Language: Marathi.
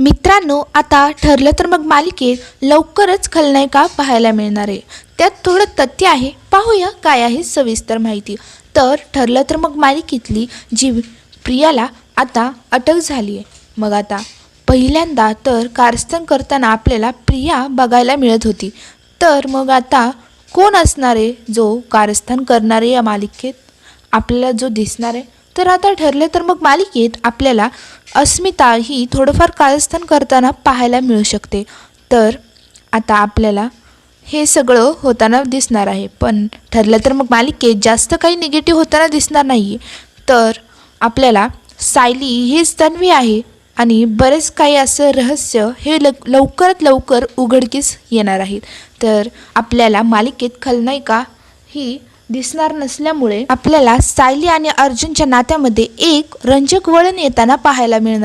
मित्रांनो आता ठरलं तर मग मालिकेत लवकरच खलनायिका पाहायला मिळणार आहे. त्यात थोडं तथ्य आहे पाहूया काय आहे सविस्तर माहिती. तर ठरलं तर मग मालिकेतली जी प्रियाला आता अटक झाली आहे. मग आता पहिल्यांदा तर कारस्थान करताना आपल्याला प्रिया बघायला मिळत होती. तर मग आता कोण असणार आहे जो कारस्थान करणार आहे या मालिकेत? आपल्याला जो दिसणार आहे. तर आता ठरलं तर मग मालिकेत आपल्याला अस्मिता ही थोडंफार काळस्थान करताना पाहायला मिळू शकते. तर आता आपल्याला हे सगळं होताना दिसणार आहे. पण ठरलं तर मग मालिकेत जास्त काही निगेटिव्ह होताना दिसणार नाही तर आपल्याला सायली हीच तन्वी आहे आणि बरेच काही असं रहस्य हे ल लवकरात लवकर उघडकीस येणार आहेत. तर आपल्याला मालिकेत खलनायिका ही दिसणार नसल्यामुळे आपल्याला सायली आणि अर्जुनच्या नात्यामध्ये एक रंजक वळण येताना पाहायला मिळणार.